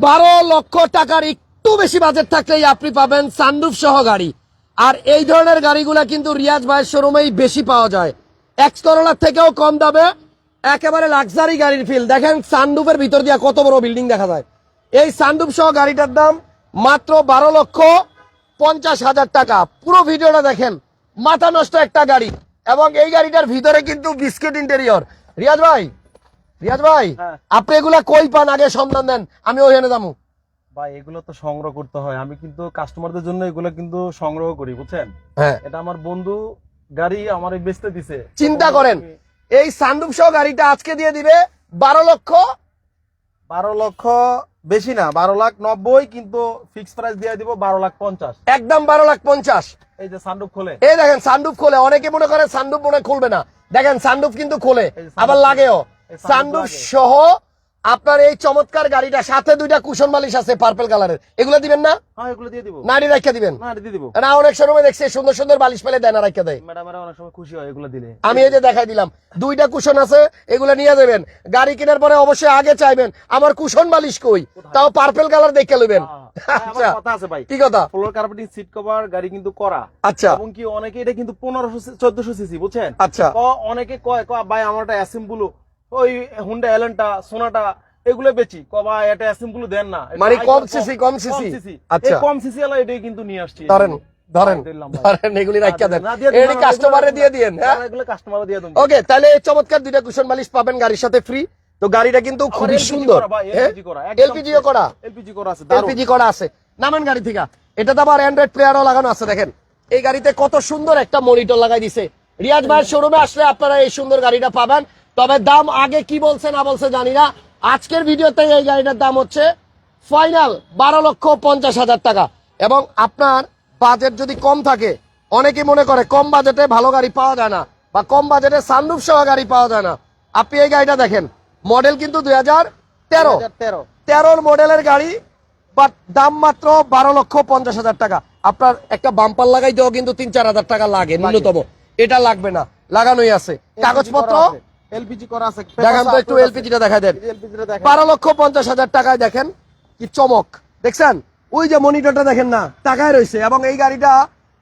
বারো লক্ষ টাকার একটু বেশি বাজেট থাকলেই আপনি পাবেন সানরুফ সহ গাড়ি। আর এই ধরনের গাড়িগুলা কিন্তু রিয়াজ ভাইয়ের শোরুমেই বেশি পাওয়া যায়। এক্স করোলার থেকেও কম দামে, একেবারে লাক্সারি গাড়ির ফিল দেখেন সানরুফের ভিতর দিয়ে কত বড় বিল্ডিং দেখা যায়। এই সানরুফ সহ গাড়িটার দাম মাত্র বারো লক্ষ পঞ্চাশ হাজার টাকা। পুরো ভিডিওটা দেখেন, মাথা নষ্ট একটা গাড়ি। এবং এই গাড়িটার ভিতরে কিন্তু বিস্কিট ইন্টেরিয়র রিয়াজ ভাই রিয়াজ ভাই হ্যাঁ। আপনি এগুলা কই পান? আগে সন্ধান দেন আমি ওখানে যাব। ভাই এগুলো তো সংগ্রহ করতে হয়। আমি কিন্তু কাস্টমারদের জন্য এগুলো কিন্তু সংগ্রহ করি বুঝছেন? হ্যাঁ। এটা আমার বন্ধু গাড়ি আমার বেচতে দিছে। চিন্তা করেন এই সহ গাড়িটা আজকে দিয়ে দিবে বারো লক্ষ? বারো লক্ষ বেশি না বারো লাখ নব্বই কিন্তু ফিক্স প্রাইস দিয়ে দিব বারো লাখ পঞ্চাশ। একদম বারো লাখ পঞ্চাশ। এই যে সানরুফ খোলে। এই দেখেন খোলে। অনেকে মনে করে মনে খুলবে না। দেখেন সানরুফ কিন্তু খোলে। আবার লাগেও। সানরুফ সহ আপনার এই চমৎকার গাড়িটা সাথে দুইটা কুশন বালিশ আছে পার্পল কালারের এগুলো দিবেন না? হ্যাঁ এগুলো দিয়ে দিব। নারী রাখা দিবেন। না অনেক সময় দেখছি সুন্দর সুন্দর বালিশ পেলে দেয়। না দেয় অনেক সময় খুশি হয় এগুলো দিলে। আমি এই যে দেখাই দিলাম দুইটা কুশন আছে এগুলো নিয়ে যাবেন। গাড়ি কেনার পরে অবশ্যই আগে চাইবেন আমার কুশন বালিশ কই? তাও পার্পল কালার দেখে লইবেন। হ্যাঁ, আচ্ছা কি কথা? ফ্লোর কার্পেটিং সিট কভার গাড়ি কিন্তু করা। আচ্ছা। এবং কি অনেকে এটা কিন্তু পনেরোশো চোদ্দশো সিসি বুঝছেন? আচ্ছা। অনেকে কয় ভাই আমারটা অ্যাসেম্বল ওই হুন্ডা এলেনটা সোনাটা এগুলো বেচি। ক ভাই এটা অ্যাসেম্বল দেন না। মানে কম সিসি কম সিসি আচ্ছা। কম সিসি এটাই কিন্তু নিয়ে আসছি। ধরেন ধরেন ধরেন এগুলি রাখা দেন। এটি কাস্টমারে দিয়ে দিয়েন হ্যাঁ? এগুলো কাস্টমার দিয়ে দেন। ওকে তাহলে এই চমৎকার দুইটা কুশন বালিশ পাবেন গাড়ির সাথে ফ্রি তো গাড়িটা কিন্তু খুবই সুন্দর এলপিজি করা এলপিজিও করা। এলপিজি করা আছে। এলপিজি করা আছে। নামেন গাড়ি থেকে। এটাতে আবার অ্যান্ড্রয়েড প্লেয়ারও লাগানো আছে দেখেন। এই গাড়িতে কত সুন্দর একটা মনিটর লাগাই দিছে। রিয়াজ ভাইয়ের শোরুমে আসলে আপনারা এই সুন্দর গাড়িটা পাবেন। তবে দাম আগে কি বলছে না বলছে জানি না। আজকের ভিডিওতে এই গাড়িটার দাম হচ্ছে ফাইনাল বারো লক্ষ পঞ্চাশ হাজার টাকা। এবং আপনার বাজেট যদি কম থাকে অনেকে মনে করে কম বাজেটে ভালো গাড়ি পাওয়া যায় না বা কম বাজেটে সানরুফ সহ গাড়ি পাওয়া যায় না। আপনি এই গাড়িটা দেখেন মডেল কিন্তু দুই হাজার তেরো। 2013 তেরোর মডেলের গাড়ি বাট দাম মাত্র বারো লক্ষ পঞ্চাশ হাজার টাকা। আপনার একটা বাম্পার লাগাই লাগাইতেও কিন্তু তিন চার হাজার টাকা লাগে ন্যূনতম। এটা লাগবে না লাগানোই আছে। কাগজপত্র? এলপিজি করা আছে। দেখান তো একটু এলপিজিটা দেখা দেন। বারো লক্ষ পঞ্চাশ হাজার টাকায় দেখেন কি চমক। দেখছেন? ওই যে মনিটরটা দেখেন না টাকায় রয়েছে এবং এই গাড়িটা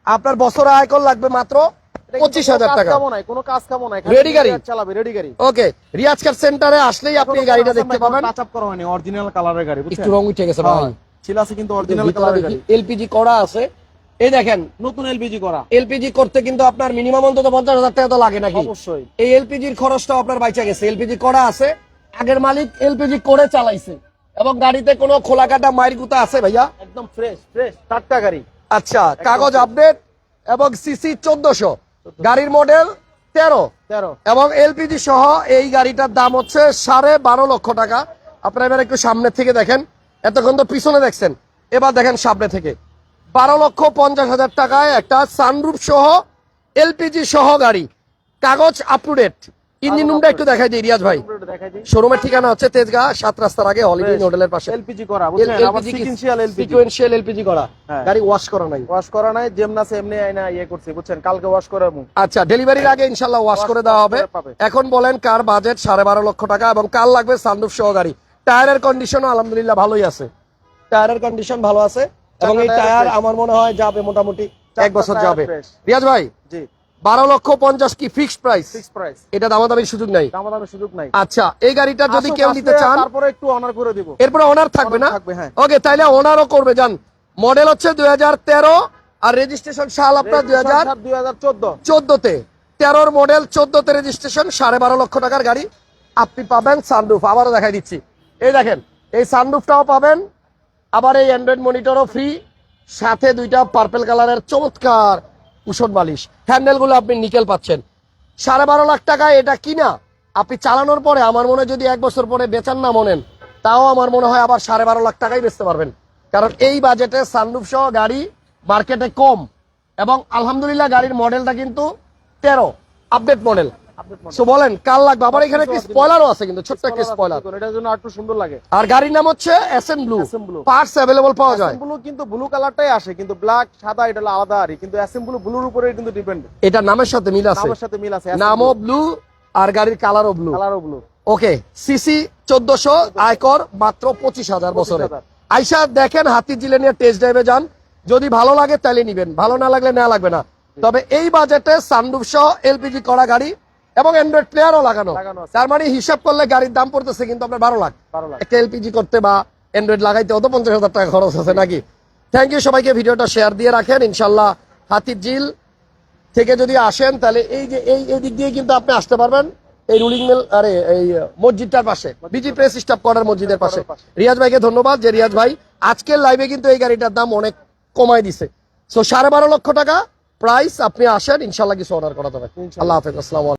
আপনার বছরে আয়কর লাগবে মাত্র পঁচিশ হাজার টাকা। কোনো কাজ কামো নাই। Ready গাড়ি? চালাবে রেডি গাড়ি। ওকে রিয়াজ কার সেন্টারে আসলেই আপনি এই গাড়িটা দেখতে পাবেন। টাচ আপ করা হয়নি অরিজিনাল কালারের গাড়ি একটু রং উঠে গেছে ভাই। ছিল আছে কিন্তু অরিজিনাল কালারের গাড়ি। এলপিজি করা আছে। এই দেখেন নতুন এলপিজি করা। এলপিজি করতে কিন্তু আপনার মিনিমাম অন্তত পঞ্চাশ হাজার টাকা তো লাগে নাকি? অবশ্যই। এই এলপিজির খরচটাও আপনার বাইচা গেছে। এলপিজি করা আছে আগের মালিক এলপিজি করে চালাইছে। এবং গাড়িতে কোনো খোলা কাটা মায়ের গুতা আছে ভাইয়া? একদম ফ্রেশ ফ্রেশ টাটকা গাড়ি। আচ্ছা কাগজ আপডেট এবং সিসি চোদ্দশো। গাড়ির মডেল তেরো। তেরো। এবং এলপিজি সহ এই গাড়িটার দাম হচ্ছে সাড়ে বারো লক্ষ টাকা। আপনারা এবার একটু সামনে থেকে দেখেন। এতক্ষণ তো পিছনে দেখছেন। এবার দেখেন সামনে থেকে। বারো লক্ষ পঞ্চাশ হাজার টাকায় একটা সানরুফ সহ এলপিজি সহ গাড়ি। কাগজ আপ টু ডেট ইঞ্জিন রুমটা একটু দেখাই দিই রিয়াজ ভাই। শোরুমের ঠিকানা হচ্ছে তেজগাঁ সাত রাস্তার আগে হলিডে হোটেলের পাশে। এলপিজি করা সিকুয়েন্সিয়াল এলপিজি করা। হ্যাঁ। গাড়ি ওয়াশ করা নাই। ওয়াশ করা নাই যেমনাসে এমনি আইনা ইয়ে করছি বুঝছেন? কালকে ওয়াশ করে মু আচ্ছা ডেলিভারির আগে ইনশাল্লাহ ওয়াশ করে দেওয়া হবে। এখন বলেন কার বাজেট সাড়ে বারো লক্ষ টাকা এবং কার লাগবে সানরুফ সহ গাড়ি? টায়ারের কন্ডিশনও আলহামদুলিল্লাহ ভালোই আছে। টায়ারের কন্ডিশন ভালো আছে। এবং এই টায়ার আমার মনে হয় যাবে মোটামুটি এক বছর যাবে। রিয়াজ ভাই জি। বারো লক্ষ পঞ্চাশ কি ফিক্সড প্রাইস ফিক্স প্রাইস এটা দামাদামির সুযোগ নাই? দামাদামের সুযোগ নাই। আচ্ছা এই গাড়িটা যদি কেউ নিতে চান তারপরে একটু অনার করে দিব। এরপরে ওনার থাকবে না? থাকবে, হ্যাঁ। ওকে তাইলে ওনারও করবে যান মডেল হচ্ছে দুই হাজার তেরো আর রেজিস্ট্রেশন সাল আপনার দুই হাজার দুই হাজার চোদ্দ। চোদ্দতে। তেরোর মডেল চোদ্দতে রেজিস্ট্রেশন সাড়ে বারো লক্ষ টাকার গাড়ি। আপনি পাবেন সানরুফ আবারও দেখাই দিচ্ছি। এই দেখেন এই সানরুফটাও পাবেন। আবার এই অ্যান্ড্রয়েড মনিটরও ফ্রি সাথে দুইটা পার্পেল কালারের চমৎকার কুশন বালিশ। হ্যান্ডেলগুলো আপনি নিকেল পাচ্ছেন। সাড়ে বারো লাখ টাকায় এটা কিনা, আপনি চালানোর পরে আমার মনে যদি এক বছর পরে বেচান না মনেন তাও আমার মনে হয় আবার সাড়ে বারো লাখ টাকাই বেচতে পারবেন। কারণ এই বাজেটে সানরুফ সহ গাড়ি মার্কেটে কম এবং আলহামদুলিল্লাহ গাড়ির মডেলটা কিন্তু তেরো আপডেট মডেল সো বলেন কাল লাগবে? আবার এখানে একটি স্পয়লারও আছে কিন্তু ছোট্ট একটি স্পয়লার এটার জন্য সুন্দর লাগে। আর গাড়ির নাম হচ্ছে ব্লু। পার্টস অ্যাভেলেবল পাওয়া যায়। ব্লু কিন্তু ব্লু কালারটাই আসে কিন্তু ব্ল্যাক সাদা এটা হলো আলাদা আর। কিন্তু এসএম ব্লু ব্লুর উপরে কিন্তু ডিপেন্ড এটা নামের সাথে মিল আছে। নামের সাথে মিল আছে নামও ব্লু আর গাড়ির কালারও ব্লু কালারও ব্লু ওকে সিসি চোদ্দশো আয়কর মাত্র পঁচিশ হাজার বছরে। 25,000 আইসা দেখেন হাতি জিলে নিয়ে টেস্ট ড্রাইভে যান। যদি ভালো লাগে তাহলে নিবেন। ভালো না লাগলে না লাগবে না। তবে এই বাজেটে সানরুফ সহ এলপিজি করা গাড়ি এবং অ্যান্ড্রয়েড প্লেয়ারও লাগানো। তার মানে হিসাব করলে গাড়ির দাম পড়তেছে কিন্তু আপনার বারো লাখ। একটা এলপিজি করতে বা অ্যান্ড্রয়েড লাগাইতে অত পঞ্চাশ হাজার টাকা খরচ আছে নাকি? থ্যাংক ইউ সবাইকে ভিডিওটা শেয়ার দিয়ে রাখেন। ইনশাল্লাহ হাতির ঝিল থেকে যদি আসেন তাহলে এই যে এই এই দিক দিয়ে কিন্তু আপনি আসতে পারবেন। এই রুলিং মিল আরে এই মসজিদটার পাশে বিজি প্রেস স্টাফ করার মসজিদের পাশে। রিয়াজ ভাইকে ধন্যবাদ যে রিয়াজ ভাই আজকের লাইভে কিন্তু এই গাড়িটার দাম অনেক কমাই দিছে। সো সাড়ে বারো লক্ষ টাকা প্রাইস আপনি আসেন ইনশাল্লাহ কিছু অর্ডার করা যাবে আল্লাহ হাফেজ আসসালাম